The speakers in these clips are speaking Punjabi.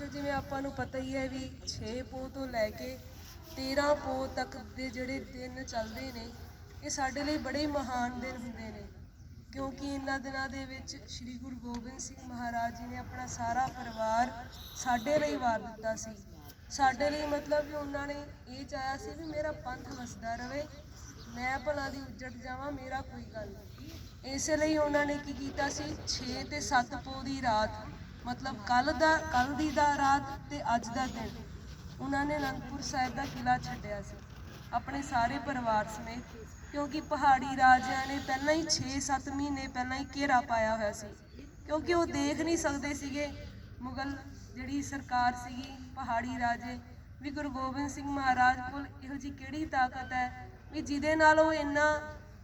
ਬੱਚੋ ਜਿਵੇਂ ਆਪਾਂ ਨੂੰ ਪਤਾ ਹੀ ਹੈ ਵੀ 6 ਪੋ ਤੋਂ ਲੈ ਕੇ 13 ਪੋ ਤੱਕ ਦੇ ਜਿਹੜੇ ਦਿਨ ਚੱਲਦੇ ਨੇ, ਇਹ ਸਾਡੇ ਲਈ ਬੜੇ ਮਹਾਨ ਦਿਨ ਹੁੰਦੇ ਨੇ। ਕਿਉਂਕਿ ਇਹਨਾਂ ਦਿਨਾਂ ਦੇ ਵਿੱਚ ਸ੍ਰੀ ਗੁਰੂ ਗੋਬਿੰਦ ਸਿੰਘ ਮਹਾਰਾਜ ਜੀ ਨੇ ਆਪਣਾ ਸਾਰਾ ਪਰਿਵਾਰ ਸਾਡੇ ਲਈ ਵਾਰ ਦਿੱਤਾ ਸੀ। ਸਾਡੇ ਲਈ ਮਤਲਬ ਕਿ ਉਹਨਾਂ ਨੇ ਇਹ ਚਾਹਿਆ ਸੀ ਵੀ ਮੇਰਾ ਪੰਥ ਵਸਦਾ ਰਵੇ, ਮੈਂ ਭਲਾ ਦੀ ਉੱਜੜ ਜਾਵਾਂ, ਮੇਰਾ ਕੋਈ ਗੱਲ ਨਹੀਂ ਇਸੇ ਲਈ ਉਹਨਾਂ ਨੇ ਕੀ ਕੀਤਾ ਸੀ 6 ਤੇ 7 ਪੋ ਦੀ ਰਾਤ ਮਤਲਬ ਕੱਲ ਦਾ ਕੱਲ ਦੀ ਦਾ ਰਾਤ ਤੇ ਅੱਜ ਦਾ ਦਿਨ। ਉਹਨਾਂ ਨੇ ਅਨੰਦਪੁਰ ਸਾਹਿਬ ਦਾ ਕਿਲਾ ਛੱਡਿਆ ਸੀ। ਆਪਣੇ ਸਾਰੇ ਪਰਿਵਾਰ ਸਮੇਤ, ਕਿਉਂਕਿ ਪਹਾੜੀ ਰਾਜਿਆਂ ਨੇ ਪਹਿਲਾਂ ਹੀ 6-7 ਮਹੀਨੇ ਪਹਿਲਾਂ ਹੀ ਘੇਰਾ ਪਾਇਆ ਹੋਇਆ ਸੀ। ਕਿਉਂਕਿ ਉਹ ਦੇਖ ਨਹੀਂ ਸਕਦੇ ਸੀਗੇ, ਮੁਗਲ ਜਿਹੜੀ ਸਰਕਾਰ ਸੀਗੀ, ਪਹਾੜੀ ਰਾਜੇ, ਵੀ ਗੁਰੂ ਗੋਬਿੰਦ ਸਿੰਘ ਮਹਾਰਾਜ ਕੋਲ ਇਹੋ ਜੀ ਕਿਹੜੀ ਤਾਕਤ ਹੈ ਵੀ ਜਿਹਦੇ ਨਾਲ ਉਹ ਇੰਨਾ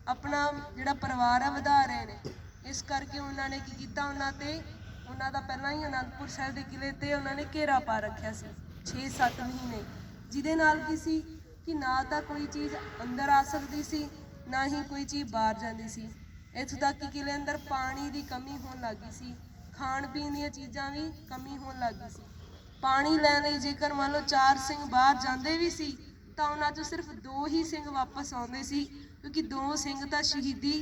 ਆਪਣਾ ਜਿਹੜਾ ਪਰਿਵਾਰ ਆ, ਵਧਾ ਰਹੇ ਨੇ। ਇਸ ਕਰਕੇ ਉਹਨਾਂ ਨੇ ਕੀ ਕੀਤਾ, ਉਹਨਾਂ ਤੇ ਉਹਨਾਂ ਦਾ ਪਹਿਲਾਂ ਹੀ ਅਨੰਦਪੁਰ ਸਾਹਿਬ ਦੇ ਕਿਲੇ ਤੇ ਉਹਨਾਂ ਨੇ ਘੇਰਾ ਪਾ ਰੱਖਿਆ ਸੀ 6-7 ਮਹੀਨੇ। ਜਿਹਦੇ ਨਾਲ ਕੀ ਸੀ ਕਿ ਨਾ ਤਾਂ ਕੋਈ ਚੀਜ਼ ਅੰਦਰ ਆ ਸਕਦੀ ਸੀ, ਨਾ ਹੀ ਕੋਈ ਚੀਜ਼ ਬਾਹਰ ਜਾਂਦੀ ਸੀ। ਇੱਥੋਂ ਤੱਕ ਕਿ ਕਿਲੇ ਅੰਦਰ ਪਾਣੀ ਦੀ ਕਮੀ ਹੋਣ ਲੱਗੀ ਸੀ, ਖਾਣ ਪੀਣ ਦੀਆਂ ਚੀਜ਼ਾਂ ਵੀ ਕਮੀ ਹੋਣ ਲੱਗੀ ਸੀ। ਪਾਣੀ ਲੈਣ ਲਈ ਜੇਕਰ ਮੰਨ ਲਓ ਚਾਰ ਸਿੰਘ ਬਾਹਰ ਜਾਂਦੇ ਵੀ ਸੀ, ਤਾਂ ਉਹਨਾਂ ਚੋਂ ਸਿਰਫ ਦੋ ਹੀ ਸਿੰਘ ਵਾਪਸ ਆਉਂਦੇ ਸੀ, ਕਿਉਂਕਿ ਦੋ ਸਿੰਘ ਤਾਂ ਸ਼ਹੀਦੀ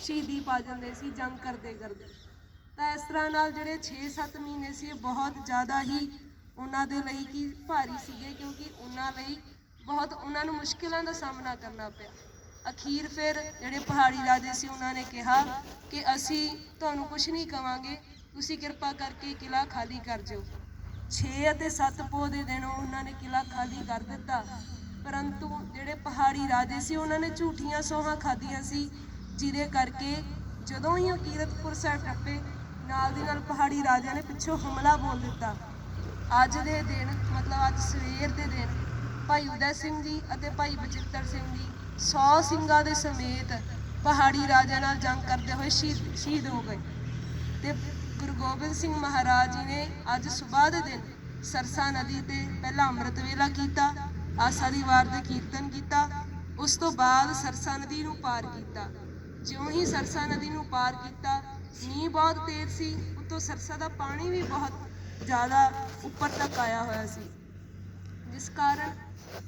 ਸ਼ਹੀਦੀ ਪਾ ਜਾਂਦੇ ਸੀ, ਜੰਗ ਕਰਦੇ ਕਰਦੇ। ਤਾਂ ਇਸ ਤਰ੍ਹਾਂ ਨਾਲ ਜਿਹੜੇ 6-7 ਮਹੀਨੇ ਸੀ, ਇਹ ਬਹੁਤ ਜ਼ਿਆਦਾ ਹੀ ਉਹਨਾਂ ਦੇ ਲਈ ਕੀ ਭਾਰੀ ਸੀਗੇ, ਕਿਉਂਕਿ ਉਹਨਾਂ ਲਈ ਬਹੁਤ ਉਹਨਾਂ ਨੂੰ ਮੁਸ਼ਕਿਲਾਂ ਦਾ ਸਾਹਮਣਾ ਕਰਨਾ ਪਿਆ। ਅਖੀਰ ਫਿਰ ਜਿਹੜੇ ਪਹਾੜੀ ਰਾਜੇ ਸੀ, ਉਹਨਾਂ ਨੇ ਕਿਹਾ ਕਿ ਅਸੀਂ ਤੁਹਾਨੂੰ ਕੁਝ ਨਹੀਂ ਕਵਾਂਗੇ, ਤੁਸੀਂ ਕਿਰਪਾ ਕਰਕੇ ਕਿਲਾ ਖਾਲੀ ਕਰ ਦਿਓ। 6 ਅਤੇ 7 ਪੋਹ ਦੇ ਦਿਨ ਉਹਨਾਂ ਨੇ ਕਿਲਾ ਖਾਲੀ ਕਰ ਦਿੱਤਾ। ਪਰੰਤੂ ਜਿਹੜੇ ਪਹਾੜੀ ਰਾਜੇ ਸੀ, ਉਹਨਾਂ ਨੇ ਝੂਠੀਆਂ ਸੋਹਾਂ ਖਾਧੀਆਂ ਸੀ, ਜਿਹਦੇ ਕਰਕੇ ਜਦੋਂ ਹੀ ਉਹ ਕੀਰਤਪੁਰ ਸਾਹਿਬ ਟੱਪੇ ਨਾਲ ਦੀ ਨਾਲ ਪਹਾੜੀ ਰਾਜਿਆਂ ਨੇ ਪਿੱਛੋਂ ਹਮਲਾ ਬੋਲ ਦਿੱਤਾ। ਅੱਜ ਦੇ ਦਿਨ, ਮਤਲਬ ਅੱਜ ਸਵੇਰ ਦੇ ਦਿਨ, ਭਾਈ ਉਦੈ ਸਿੰਘ ਜੀ ਅਤੇ ਭਾਈ ਬਚਿੱਤਰ ਸਿੰਘ ਜੀ 100 ਸਿੰਘਾਂ ਦੇ ਸਮੇਤ ਪਹਾੜੀ ਰਾਜਿਆਂ ਨਾਲ ਜੰਗ ਕਰਦੇ ਹੋਏ ਸ਼ਹੀਦ ਸ਼ਹੀਦ ਹੋ ਗਏ। ਤੇ ਗੁਰੂ ਗੋਬਿੰਦ ਸਿੰਘ ਮਹਾਰਾਜ ਜੀ ਨੇ ਅੱਜ ਸਵੇਰ ਦੇ ਦਿਨ ਸਰਸਾ ਨਦੀ ਤੇ ਪਹਿਲਾਂ ਅੰਮ੍ਰਿਤ ਵੇਲਾ ਕੀਤਾ, ਆਸਾ ਦੀ ਵਾਰ ਦੇ ਕੀਰਤਨ ਕੀਤਾ, ਉਸ ਤੋਂ ਬਾਅਦ ਸਰਸਾ ਨਦੀ ਨੂੰ ਪਾਰ ਕੀਤਾ। ਜਿਉਂ ਹੀ ਸਰਸਾ ਨਦੀ ਨੂੰ ਪਾਰ ਕੀਤਾ ਮੀਂਹ ਬਹੁਤ ਤੇਜ਼ ਸੀ, ਉੱਤੋਂ ਸਰਸਾ ਦਾ ਪਾਣੀ ਵੀ ਬਹੁਤ ਜ਼ਿਆਦਾ ਉੱਪਰ ਤੱਕ ਆਇਆ ਹੋਇਆ ਸੀ। ਜਿਸ ਕਾਰਨ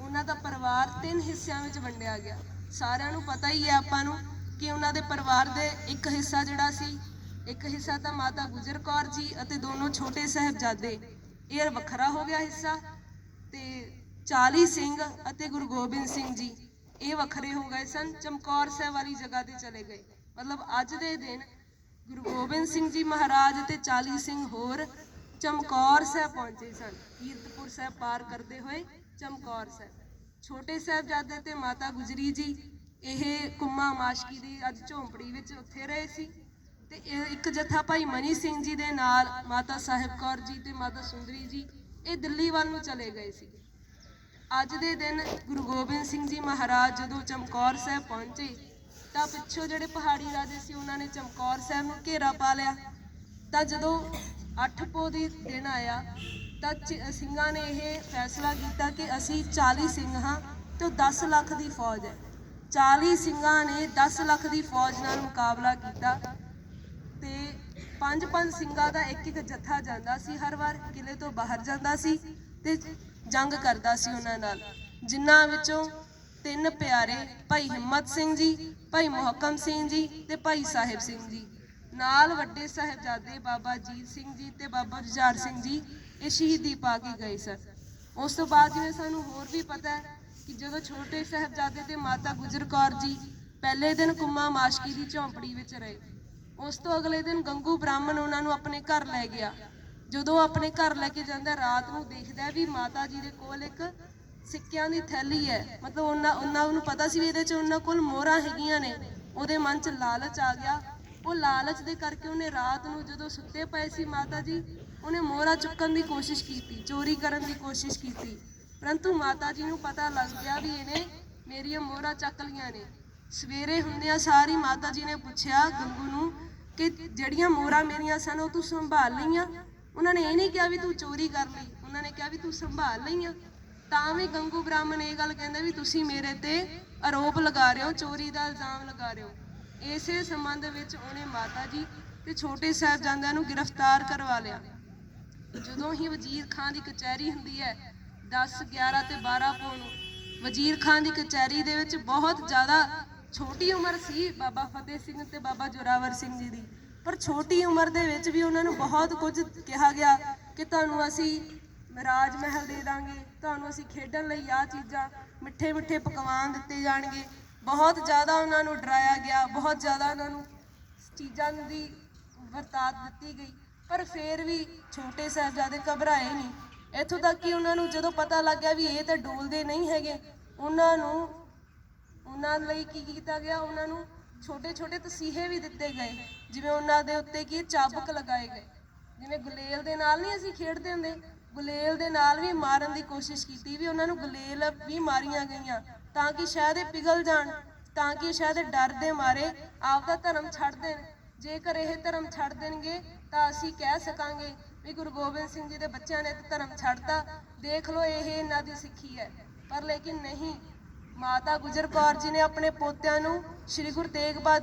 ਉਹਨਾਂ ਦਾ ਪਰਿਵਾਰ ਤਿੰਨ ਹਿੱਸਿਆਂ ਵਿੱਚ ਵੰਡਿਆ ਗਿਆ। ਸਾਰਿਆਂ ਨੂੰ ਪਤਾ ਹੀ ਹੈ ਆਪਾਂ ਨੂੰ ਕਿ ਉਹਨਾਂ ਦੇ ਪਰਿਵਾਰ ਦੇ ਇੱਕ ਹਿੱਸਾ ਜਿਹੜਾ ਸੀ, ਇੱਕ ਹਿੱਸਾ ਤਾਂ ਮਾਤਾ ਗੁਜਰ ਕੌਰ ਜੀ ਅਤੇ ਦੋਨੋਂ ਛੋਟੇ ਸਾਹਿਬਜ਼ਾਦੇ ਇਹ ਵੱਖਰਾ ਹੋ ਗਿਆ ਹਿੱਸਾ ਤੇ 40 ਸਿੰਘ ਅਤੇ ਗੁਰੂ ਗੋਬਿੰਦ ਸਿੰਘ ਜੀ ਇਹ ਵੱਖਰੇ ਹੋ ਗਏ ਸਨ, ਚਮਕੌਰ ਸਾਹਿਬ ਵਾਲੀ ਜਗ੍ਹਾ ਤੇ ਚਲੇ ਗਏ। ਮਤਲਬ ਅੱਜ ਦੇ ਦਿਨ ਗੁਰੂ ਗੋਬਿੰਦ ਸਿੰਘ ਜੀ ਮਹਾਰਾਜ ਤੇ 40 ਸਿੰਘ ਹੋਰ ਚਮਕੌਰ ਸਾਹਿਬ ਪਹੁੰਚੇ ਸਨ। ਕੀਰਤਪੁਰ ਸਾਹਿਬ ਪਾਰ ਕਰਦੇ ਹੋਏ ਚਮਕੌਰ ਸਾਹਿਬ। ਛੋਟੇ ਸਾਹਿਬਜ਼ਾਦੇ ਤੇ ਮਾਤਾ ਗੁਜਰੀ ਜੀ, ਇਹ ਕੁੰਮਾ ਮਾਸ਼ਕੀ ਦੀ ਅੱਜ ਝੌਂਪੜੀ ਵਿੱਚ ਉੱਥੇ ਰਹੇ ਸੀ ਤੇ ਇਹ ਇੱਕ ਜਥਾ ਭਾਈ ਮਨੀ ਸਿੰਘ ਜੀ ਦੇ ਨਾਲ ਮਾਤਾ ਸਾਹਿਬ ਕੌਰ ਜੀ ਤੇ ਮਾਤਾ ਸੁੰਦਰੀ ਜੀ, ਇਹ ਦਿੱਲੀ ਵੱਲ ਨੂੰ ਚਲੇ ਗਏ ਸੀ। ਅੱਜ ਦੇ ਦਿਨ ਗੁਰੂ ਗੋਬਿੰਦ ਸਿੰਘ ਜੀ ਮਹਾਰਾਜ ਜਦੋਂ ਚਮਕੌਰ ਸਾਹਿਬ ਪਹੁੰਚੇ ਤਾਂ ਪਿੱਛੋਂ ਜਿਹੜੇ ਪਹਾੜੀ ਰਾਜੇ ਸੀ, ਉਹਨਾਂ ਨੇ ਚਮਕੌਰ ਸਾਹਿਬ ਨੂੰ ਘੇਰਾ ਪਾ ਲਿਆ। ਤਾਂ ਜਦੋਂ ਅੱਠ ਪੋ ਦੀ ਦਿਨ ਆਇਆ, ਤਾਂ ਚ- ਸਿੰਘਾਂ ਨੇ ਇਹ ਫੈਸਲਾ ਕੀਤਾ ਕਿ ਅਸੀਂ 40 ਸਿੰਘ ਹਾਂ ਤੇ ਉਹ 10 ਲੱਖ ਦੀ ਫੌਜ ਹੈ। 40 ਸਿੰਘਾਂ ਨੇ 10 ਲੱਖ ਦੀ ਫੌਜ ਨਾਲ ਮੁਕਾਬਲਾ ਕੀਤਾ ਤੇ ਪੰਜ ਪੰਜ ਸਿੰਘਾਂ ਦਾ ਇੱਕ ਇੱਕ ਜਥਾ ਜਾਂਦਾ ਸੀ, ਹਰ ਵਾਰ ਕਿਲੇ ਤੋਂ ਬਾਹਰ ਜਾਂਦਾ ਸੀ ਤੇ ਜੰਗ ਕਰਦਾ ਸੀ ਉਹਨਾਂ ਨਾਲ। ਜਿਨ੍ਹਾਂ ਵਿੱਚੋਂ ਤਿੰਨ ਪਿਆਰੇ ਭਾਈ ਹਿੰਮਤ ਸਿੰਘ ਜੀ, ਭਾਈ ਮੁਹਕਮ ਸਿੰਘ ਜੀ ਤੇ ਭਾਈ ਸਾਹਿਬ ਸਿੰਘ ਜੀ। ਨਾਲ ਵੱਡੇ ਸਾਹਿਬਜ਼ਾਦੇ ਬਾਬਾ ਜੀਤ ਸਿੰਘ ਜੀ ਤੇ ਬਾਬਾ ਜੁਝਾਰ ਸਿੰਘ ਜੀ ਇਹ ਸ਼ਹੀਦੀ ਪਾ ਕੇ ਗਏ ਸਨ। ਉਸ ਤੋਂ ਬਾਅਦ ਜਿਵੇਂ ਸਾਨੂੰ ਹੋਰ ਵੀ ਪਤਾ ਹੈ ਕਿ ਜਦੋਂ ਛੋਟੇ ਸਾਹਿਬਜ਼ਾਦੇ ਤੇ ਮਾਤਾ ਗੁਜਰ ਕੌਰ ਜੀ ਪਹਿਲੇ ਦਿਨ ਕੁੰਮਾ ਮਾਸ਼ਕੀ ਦੀ ਝੌਂਪੜੀ ਵਿੱਚ ਰਹੇ, ਉਸ ਤੋਂ ਅਗਲੇ ਦਿਨ ਗੰਗੂ ਬ੍ਰਾਹਮਣ ਉਹਨਾਂ ਨੂੰ ਆਪਣੇ ਘਰ ਲੈ ਗਿਆ। ਜਦੋਂ ਆਪਣੇ ਘਰ ਲੈ ਕੇ ਜਾਂਦਾ, ਰਾਤ ਨੂੰ ਦੇਖਦਾ ਵੀ ਮਾਤਾ ਜੀ ਦੇ ਕੋਲ ਇੱਕ ਸਿੱਕਿਆਂ ਦੀ ਥੈਲੀ ਹੈ। ਮਤਲਬ ਉਹਨਾਂ ਉਹਨਾਂ ਨੂੰ ਪਤਾ ਸੀ ਵੀ ਇਹਦੇ 'ਚ ਉਹਨਾਂ ਕੋਲ ਮੋਹਰਾਂ ਹੈਗੀਆਂ ਨੇ। ਉਹਦੇ ਮਨ 'ਚ ਲਾਲਚ ਆ ਗਿਆ। ਉਹ ਲਾਲਚ ਦੇ ਕਰਕੇ ਉਹਨੇ ਰਾਤ ਨੂੰ ਜਦੋਂ ਸੁੱਤੇ ਪਏ ਸੀ ਮਾਤਾ ਜੀ, ਉਹਨੇ ਮੋਹਰਾ ਚੁੱਕਣ ਦੀ ਕੋਸ਼ਿਸ਼ ਕੀਤੀ, ਚੋਰੀ ਕਰਨ ਦੀ ਕੋਸ਼ਿਸ਼ ਕੀਤੀ। ਪਰੰਤੂ ਮਾਤਾ ਜੀ ਨੂੰ ਪਤਾ ਲੱਗ ਗਿਆ ਵੀ ਇਹਨੇ ਮੇਰੀਆਂ ਮੋਹਰਾਂ ਚੱਕ ਲੀਆਂ ਨੇ। ਸਵੇਰੇ ਹੁੰਦਿਆਂ ਸਾਰੀ ਮਾਤਾ ਜੀ ਨੇ ਪੁੱਛਿਆ ਗੰਗੂ ਨੂੰ ਕਿ ਜਿਹੜੀਆਂ ਮੋਹਰਾਂ ਮੇਰੀਆਂ ਸਨ ਉਹ ਤੂੰ ਸੰਭਾਲ ਲਈਆਂ? ਉਹਨਾਂ ਨੇ ਇਹ ਨਹੀਂ ਕਿਹਾ ਵੀ ਤੂੰ ਚੋਰੀ ਕਰ ਲਈ। ਉਹਨਾਂ ਨੇ ਕਿਹਾ ਵੀ ਤੂੰ ਸੰਭਾਲ ਲਈਆਂ। ਤਾਂ ਵੀ ਗੰਗੂ ਬ੍ਰਾਹਮਣ ਇਹ ਗੱਲ ਕਹਿੰਦੇ ਵੀ ਤੁਸੀਂ ਮੇਰੇ ਤੇ ਆਰੋਪ ਲਗਾ ਰਹੇ ਹੋ, ਚੋਰੀ ਦਾ ਇਲਜ਼ਾਮ ਲਗਾ ਰਹੇ ਹੋ। ਇਸੇ ਸੰਬੰਧ ਵਿੱਚ ਉਹਨੇ ਮਾਤਾ ਜੀ ਤੇ ਛੋਟੇ ਸਾਹਿਬਜ਼ਾਦਿਆਂ ਨੂੰ ਗ੍ਰਿਫਤਾਰ ਕਰਵਾ ਲਿਆ। ਜਦੋਂ ਹੀ ਵਜ਼ੀਰ ਖਾਨ ਦੀ ਕਚਹਿਰੀ ਹੁੰਦੀ ਹੈ 10 11 ਤੇ 12 ਪੌ ਨੂੰ, ਵਜ਼ੀਰ ਖਾਨ ਦੀ ਕਚਹਿਰੀ ਦੇ ਵਿੱਚ ਬਹੁਤ ਜ਼ਿਆਦਾ ਛੋਟੀ ਉਮਰ ਸੀ ਬਾਬਾ ਫਤਿਹ ਸਿੰਘ ਤੇ ਬਾਬਾ ਜੋਰਾਵਰ ਸਿੰਘ ਜੀ ਦੀ। ਪਰ ਛੋਟੀ ਉਮਰ ਦੇ ਵਿੱਚ ਵੀ ਉਹਨਾਂ ਨੂੰ ਬਹੁਤ ਕੁਝ ਕਿਹਾ ਗਿਆ ਕਿ ਤੁਹਾਨੂੰ ਅਸੀਂ ਰਾਜ ਮਹਿਲ ਦੇ ਦਾਂਗੇ। ਤੁਹਾਨੂੰ ਅਸੀਂ ਖੇਡਣ ਲਈ ਆ ਚੀਜ਼ਾਂ ਮਿੱਠੇ ਮਿੱਠੇ ਪਕਵਾਨ ਦਿੱਤੇ ਜਾਣਗੇ। ਬਹੁਤ ਜ਼ਿਆਦਾ ਉਹਨਾਂ ਨੂੰ ਡਰਾਇਆ ਗਿਆ, ਬਹੁਤ ਜ਼ਿਆਦਾ ਉਹਨਾਂ ਨੂੰ ਚੀਜ਼ਾਂ ਦੀ ਵਰਤਾਤ ਦਿੱਤੀ ਗਈ। ਪਰ ਫਿਰ ਵੀ ਛੋਟੇ ਸਾਹਿਬਜ਼ਾਦੇ ਘਬਰਾਏ ਨਹੀਂ। ਇੱਥੋਂ ਤੱਕ ਕਿ ਉਹਨਾਂ ਨੂੰ ਜਦੋਂ ਪਤਾ ਲੱਗ ਗਿਆ ਵੀ ਇਹ ਤਾਂ ਡੋਲਦੇ ਨਹੀਂ ਹੈਗੇ, ਉਹਨਾਂ ਨੂੰ, ਉਹਨਾਂ ਲਈ ਕੀ ਕੀਤਾ ਗਿਆ? ਉਹਨਾਂ ਨੂੰ ਛੋਟੇ ਛੋਟੇ ਤਸੀਹੇ ਵੀ ਦਿੱਤੇ ਗਏ, ਜਿਵੇਂ ਉਹਨਾਂ ਦੇ ਉੱਤੇ ਕੀ ਚਾਬਕ ਲਗਾਏ ਗਏ। ਜਿਵੇਂ ਗੁਲੇਲ ਦੇ ਨਾਲ ਨਹੀਂ ਅਸੀਂ ਖੇਡਦੇ ਹੁੰਦੇ। ਗੁਲੇਲ ਦੇ ਨਾਲ ਵੀ ਮਾਰਨ ਦੀ ਕੋਸ਼ਿਸ਼ ਕੀਤੀ ਵੀ ਉਹਨਾਂ ਨੂੰ ਗੁਲੇਲ ਵੀ ਮਾਰੀਆਂ ਗਈਆਂ, ਤਾਂ ਕਿ ਸ਼ਾਇਦ ਇਹ ਪਿਘਲ ਜਾਣ, ਤਾਂ ਕਿ ਸ਼ਾਇਦ ਇਹ ਡਰ ਦੇ ਮਾਰੇ, ਆਪਦਾ ਧਰਮ ਛੱਡ ਦੇਣ। ਜੇਕਰ ਇਹ ਧਰਮ ਛੱਡ ਦੇਣਗੇ, ਤਾਂ ਅਸੀਂ ਕਹਿ ਸਕਾਂਗੇ ਵੀ ਗੁਰੂ ਗੋਬਿੰਦ ਸਿੰਘ ਜੀ ਦੇ ਬੱਚਿਆਂ ਨੇ ਧਰਮ ਛੱਡਤਾ। ਦੇਖ ਲਓ, ਇਹ ਇਹਨਾਂ ਦੀ ਸਿੱਖੀ ਹੈ। ਪਰ ਲੇਕਿਨ ਨਹੀਂ, ਮਾਤਾ ਗੁਜਰ ਕੌਰ ਜੀ ਨੇ ਆਪਣੇ ਪੋਤਿਆਂ ਨੂੰ ਸ੍ਰੀ ਗੁਰੂ ਤੇਗ ਬਹਾਦਰ